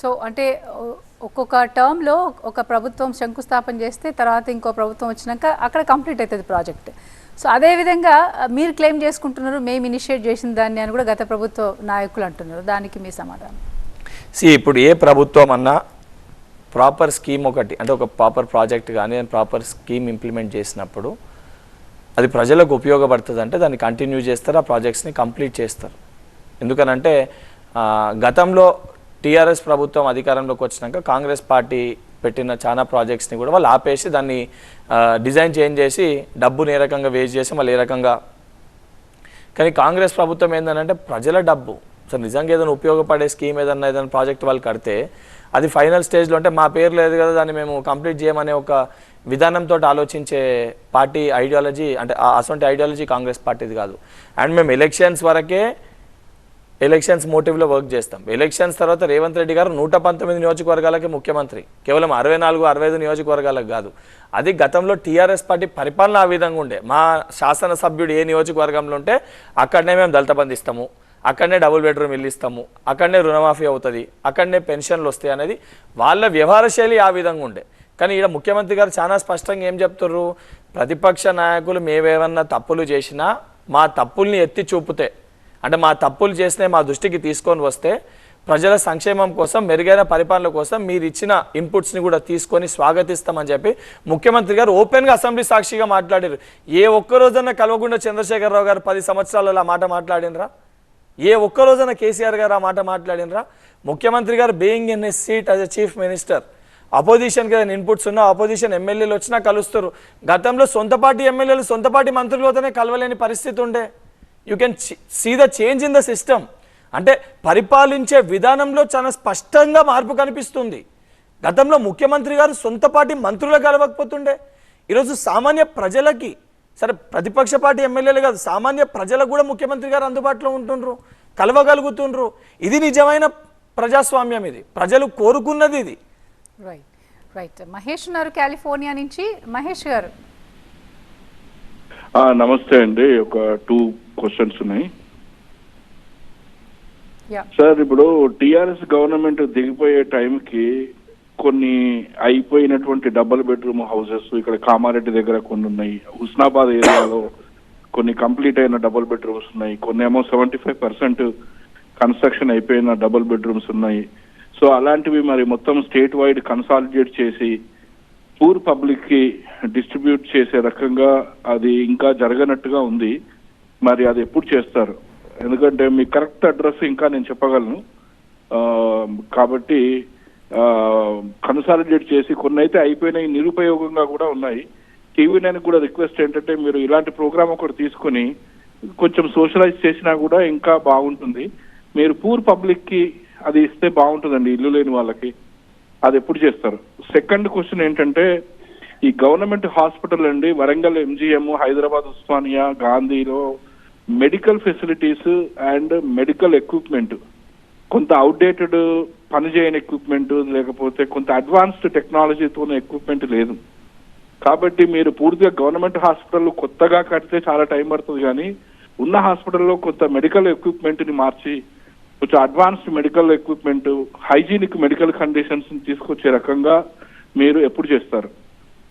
So అంటే ఒక్కొక్క టర్మ్లో ఒక ప్రభుత్వం శంకుస్థాపన చేస్తే తర్వాత ఇంకో ప్రభుత్వం వచ్చినాక అక్కడ కంప్లీట్ అవుతుంది ప్రాజెక్ట్. సో అదేవిధంగా మీరు క్లెయిమ్ చేసుకుంటున్నారు మేము ఇనిషియేట్ చేసిన దాన్ని అని కూడా గత ప్రభుత్వ నాయకులు అంటున్నారు. దానికి మీ సమాధానం. సి ఇప్పుడు ఏ ప్రభుత్వం అన్నా ప్రాపర్ స్కీమ్ ఒకటి అంటే ఒక ప్రాపర్ ప్రాజెక్ట్ కానీ ప్రాపర్ స్కీమ్ ఇంప్లిమెంట్ చేసినప్పుడు అది ప్రజలకు ఉపయోగపడుతుంది అంటే దాన్ని కంటిన్యూ చేస్తారు ఆ ప్రాజెక్ట్స్ని కంప్లీట్ చేస్తారు. ఎందుకనంటే గతంలో టీఆర్ఎస్ ప్రభుత్వం అధికారంలోకి వచ్చినాక కాంగ్రెస్ పార్టీ పెట్టిన చాలా ప్రాజెక్ట్స్ని కూడా వాళ్ళు ఆపేసి దాన్ని డిజైన్ చేంజ్ చేసి డబ్బుని ఏ రకంగా వేస్ట్ చేసి మళ్ళీ ఏ రకంగా కానీ కాంగ్రెస్ ప్రభుత్వం ఏంటంటే ప్రజల డబ్బు. సో నిజంగా ఏదైనా ఉపయోగపడే స్కీమ్ ఏదైనా ఏదైనా ప్రాజెక్ట్ వాళ్ళు కడితే అది ఫైనల్ స్టేజ్లో అంటే మా పేరు లేదు కదా దాన్ని మేము కంప్లీట్ చేయమనే ఒక విధానంతో ఆలోచించే పార్టీ ఐడియాలజీ అంటే అటువంటి ఐడియాలజీ కాంగ్రెస్ పార్టీది కాదు. అండ్ మేము ఎలక్షన్స్ వరకే ఎలక్షన్స్ మోటివ్లో వర్క్ చేస్తాం. ఎలక్షన్స్ తర్వాత రేవంత్ రెడ్డి గారు నూట పంతొమ్మిది నియోజకవర్గాలకి ముఖ్యమంత్రి. కేవలం అరవై నాలుగు అరవై ఐదు నియోజకవర్గాలకు కాదు. అది గతంలో టీఆర్ఎస్ పార్టీ పరిపాలన ఆ విధంగా ఉండే. మా శాసనసభ్యుడు ఏ నియోజకవర్గంలో ఉంటే అక్కడనే మేము దళిత బంధిస్తాము అక్కడనే డబుల్ బెడ్రూమ్ ఇల్లు ఇస్తాము. అక్కడనే రుణమాఫీ అవుతుంది. అక్కడనే పెన్షన్లు వస్తాయి అనేది వాళ్ళ వ్యవహార శైలి ఆ విధంగా ఉండే. కానీ ఈడ ముఖ్యమంత్రి గారు చాలా స్పష్టంగా ఏం చెప్తున్నారు ప్రతిపక్ష నాయకులు మేమేమన్నా తప్పులు చేసినా మా తప్పుల్ని ఎత్తి చూపితే అంటే మా తప్పులు చేసినా మా దృష్టికి తీసుకొని వస్తే ప్రజల సంక్షేమం కోసం మెరుగైన పరిపాలన కోసం మీరు ఇచ్చిన ఇన్పుట్స్ని కూడా తీసుకొని స్వాగతిస్తామని చెప్పి ముఖ్యమంత్రి గారు ఓపెన్గా అసెంబ్లీ సాక్షిగా మాట్లాడారు ఏ ఒక్క కలవకుండా కల్వకుండా చంద్రశేఖరరావు గారు పది సంవత్సరాలలో ఆ మాట మాట్లాడినరా? ఏ ఒక్క రోజున కేసీఆర్ గారు ఆ మాట మాట్లాడినరా? ముఖ్యమంత్రి గారు being in his seat as a chief minister అపోజిషన్కి ఏదైనా ఇన్పుట్స్ ఉన్నా అపోజిషన్ ఎమ్మెల్యేలు వచ్చినా కలుస్తారు గతంలో సొంత పార్టీ ఎమ్మెల్యేలు సొంత పార్టీ మంత్రులతోనే కలవలేని పరిస్థితి ఉండే. You can see the change in the system అంటే పరిపాలించే విధానంలో చాలా స్పష్టంగా మార్పు కనిపిస్తుంది. గతంలో ముఖ్యమంత్రి గారు సొంత పార్టీ మంత్రులు కలవకపోతుండే ఈరోజు సామాన్య ప్రజలకి సరే ప్రతిపక్ష పార్టీ ఎమ్మెల్యేలు కాదు సామాన్య ప్రజలకు కూడా ముఖ్యమంత్రి గారు అందుబాటులో ఉంటుండ్రు కలవగలుగుతుండ్రు. ఇది నిజమైన ప్రజాస్వామ్యం ఇది. ప్రజలు కోరుకున్నది ఇది. రైట్ రైట్ మహేష్ ఉన్నారు కాలిఫోర్నియా నుంచి. మహేష్ గారు నమస్తే అండి. ఒక టూ క్వశ్చన్స్ ఉన్నాయి. సార్ ఇప్పుడు టిఆర్ఎస్ గవర్నమెంట్ దిగిపోయే టైంకి కొన్ని అయిపోయినటువంటి డబుల్ బెడ్రూమ్ హౌసెస్ ఇక్కడ కామారెడ్డి దగ్గర కొన్ని ఉన్నాయి. హుస్నాబాద్ ఏరియాలో కొన్ని కంప్లీట్ అయిన డబుల్ బెడ్రూమ్స్ ఉన్నాయి. కొన్ని ఏమో సెవెంటీ ఫైవ్ పర్సెంట్ కన్స్ట్రక్షన్ అయిపోయిన డబుల్ బెడ్రూమ్స్ ఉన్నాయి. సో అలాంటివి మరి మొత్తం స్టేట్ వైడ్ కన్సాలిడేట్ చేసి పూర్ పబ్లిక్కి డిస్ట్రిబ్యూట్ చేసే రకంగా అది ఇంకా జరగనట్టుగా ఉంది. మరి అది ఎప్పుడు చేస్తారు? ఎందుకంటే మీ కరెక్ట్ అడ్రస్ ఇంకా నేను చెప్పగలను. కాబట్టి కన్సాలిడేట్ చేసి కొన్ని అయితే అయిపోయినాయి నిరుపయోగంగా కూడా ఉన్నాయి. టీవీ నైన్ కూడా రిక్వెస్ట్ ఏంటంటే మీరు ఇలాంటి ప్రోగ్రామ్ ఒకటి తీసుకొని కొంచెం సోషలైజ్ చేసినా కూడా ఇంకా బాగుంటుంది. మీరు పూర్ పబ్లిక్కి అది ఇస్తే బాగుంటుందండి ఇల్లు లేని వాళ్ళకి. అది ఎప్పుడు చేస్తారు? సెకండ్ క్వశ్చన్ ఏంటంటే ఈ గవర్నమెంట్ హాస్పిటల్ అండి Warangal MGM Hyderabad Osmania గాంధీలో medical facilities and medical equipment కొంత అవుట్డేటెడ్ పనిచేయని ఎక్విప్మెంట్ లేకపోతే కొంత అడ్వాన్స్డ్ టెక్నాలజీతో ఎక్విప్మెంట్ లేదు. కాబట్టి మీరు పూర్తిగా గవర్నమెంట్ హాస్పిటల్ కొత్తగా కడితే చాలా టైం పడుతుంది కానీ ఉన్న హాస్పిటల్లో కొంత మెడికల్ ఎక్విప్మెంట్ని మార్చి కొంచెం advanced medical equipment hygienic medical conditions తీసుకొచ్చే రకంగా మీరు ఎప్పుడు చేస్తారు?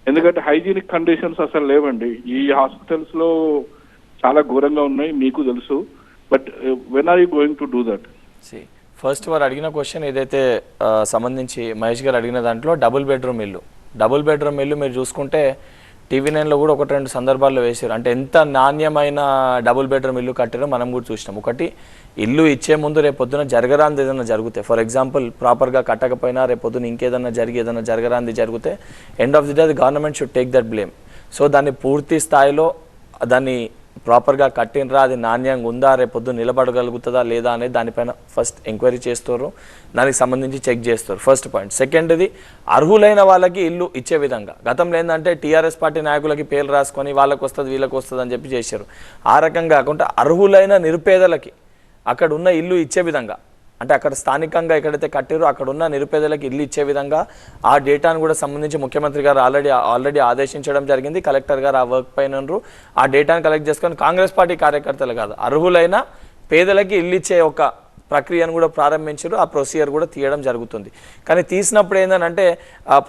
ఎందుకంటే హైజీనిక్ కండిషన్స్ అసలు లేవండి. ఈ హాస్పిటల్స్లో చాలా ఘోరంగా ఉన్నాయి మీకు తెలుసు. But when are you going to do that first వారు అడిగిన క్వశ్చన్ ఏదైతే uh, సంబంధించి మహేష్ గారు అడిగిన దాంట్లో డబుల్ బెడ్రూమ్ ఇల్లు. డబుల్ బెడ్రూమ్ ఇల్లు మీరు చూసుకుంటే టీవీ నైన్లో కూడా ఒకటి రెండు సందర్భాల్లో వేశారు. అంటే ఎంత నాణ్యమైన డబుల్ బెడ్రూమ్ ఇల్లు కట్టారో మనం కూడా చూసినాం. ఒకటి ఇల్లు ఇచ్చే ముందు రేపు పొద్దున జరగరాంది ఏదైనా జరుగుతాయి ఫర్ ఎగ్జాంపుల్ ప్రాపర్గా కట్టకపోయినా రేపు పొద్దున ఇంకేదన్నా జరిగి ఏదైనా జరగరాంది జరిగితే end of the day government should take that blame so దాన్ని పూర్తి స్థాయిలో దాన్ని ప్రాపర్గా కట్టినరా అది నాణ్యంగా ఉందా రేపొద్దు నిలబడగలుగుతుందా లేదా అనేది దానిపైన ఫస్ట్ ఎంక్వైరీ చేస్తారు. దానికి సంబంధించి చెక్ చేస్తారు ఫస్ట్ పాయింట్. సెకండ్ది అర్హులైన వాళ్ళకి ఇల్లు ఇచ్చే విధంగా. గతంలో ఏంటంటే టీఆర్ఎస్ పార్టీ నాయకులకి పేర్లు రాసుకొని వాళ్ళకి వస్తుంది వీళ్ళకి వస్తుంది అని చెప్పి చేశారు. ఆ రకంగా కాకుండా అర్హులైన నిరుపేదలకి అక్కడ ఉన్న ఇల్లు ఇచ్చే విధంగా. అంటే అక్కడ స్థానికంగా ఎక్కడైతే కట్టారో అక్కడ ఉన్న నిరుపేదలకు ఇల్లు ఇచ్చే విధంగా ఆ డేటాను కూడా సంబంధించి ముఖ్యమంత్రి గారు ఆల్రెడీ ఆల్రెడీ ఆదేశించడం జరిగింది. కలెక్టర్ గారు ఆ వర్క్ పైన ఆ డేటాను కలెక్ట్ చేసుకొని కాంగ్రెస్ పార్టీ కార్యకర్తలు కాదు అర్హులైన పేదలకి ఇల్లు ఇచ్చే ఒక ప్రక్రియను కూడా ప్రారంభించారు ఆ ప్రొసీజర్ కూడా తీయడం జరుగుతుంది. కానీ తీసినప్పుడు ఏంటంటే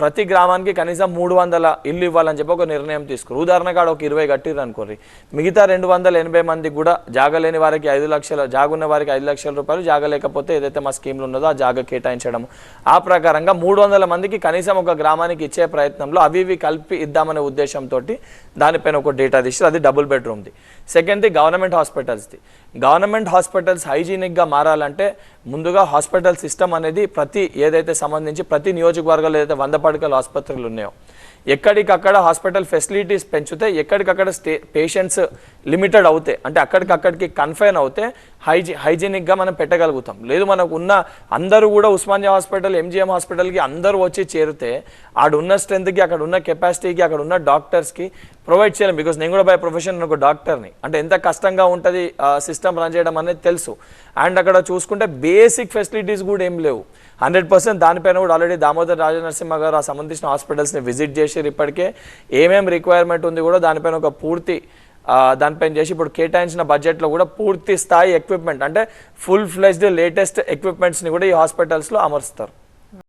ప్రతి గ్రామానికి కనీసం మూడు వందల ఇల్లు ఇవ్వాలని చెప్పి ఒక నిర్ణయం తీసుకురు ఉదాహరణగాడు ఒక ఇరవై కట్టిరు అనుకోర్రి మిగతా రెండు వందల ఎనభై మందికి కూడా జాగ లేని వారికి ఐదు లక్షల జాగున్న వారికి ఐదు లక్షల రూపాయలు జాగలేకపోతే ఏదైతే మా స్కీమ్లు ఉన్నదో ఆ జాగ కేటాయించడం ఆ ప్రకారంగా మూడు వందల మందికి కనీసం ఒక గ్రామానికి ఇచ్చే ప్రయత్నంలో అవి ఇవి కలిపి ఇద్దామనే ఉద్దేశంతో దానిపైన ఒక డేటా తీసి అది డబుల్ బెడ్రూమ్ది సెకండ్ది గవర్నమెంట్ హాస్పిటల్స్ది. గవర్నమెంట్ హాస్పిటల్స్ హైజీనిక్గా మారాలంటే ముందుగా హాస్పిటల్ సిస్టమ్ అనేది ప్రతి ఏదైతే సంబంధించి ప్రతి నియోజకవర్గాలు ఏదైతే వంద పడకల ఆసుపత్రులు ఉన్నాయో ఎక్కడికక్కడ హాస్పిటల్ ఫెసిలిటీస్ పెంచితే ఎక్కడికక్కడ స్టే పేషెంట్స్ లిమిటెడ్ అవుతాయి అంటే అక్కడికక్కడికి కన్ఫైన్ అవుతే హైజీ హైజీనిక్గా మనం పెట్టగలుగుతాం. లేదు మనకు ఉన్న అందరూ కూడా ఉస్మానియా హాస్పిటల్ ఎంజిఎం హాస్పిటల్కి అందరూ వచ్చి చేరితే ఆడ ఉన్న స్ట్రెంత్కి అక్కడ ఉన్న కెపాసిటీకి అక్కడ ఉన్న డాక్టర్స్కి ప్రొవైడ్ చేయలేం. బికాస్ నేను కూడా బై ప్రొఫెషన్ ఒక డాక్టర్ని. అంటే ఎంత కష్టంగా ఉంటుంది సిస్టమ్ రన్ చేయడం అనేది తెలుసు. అండ్ అక్కడ చూసుకుంటే బేసిక్ ఫెసిలిటీస్ కూడా ఏం లేవు. హండ్రెడ్ పర్సెంట్ దానిపైన కూడా ఆల్రెడీ దామోదర్ రాజనరసింహ గారు ఆ సంబంధించిన హాస్పిటల్స్ని విజిట్ చేసి ఇప్పటికే. ఏమేం రిక్వైర్మెంట్ ఉంది కూడా దానిపైన ఒక పూర్తి దానిపైన చేసి ఇప్పుడు కేటాయించిన బడ్జెట్లో కూడా పూర్తి స్థాయి ఎక్విప్మెంట్ అంటే ఫుల్ ఫ్లెజ్డ్ లేటెస్ట్ ఎక్విప్మెంట్స్ని కూడా ఈ హాస్పిటల్స్లో అమరుస్తారు.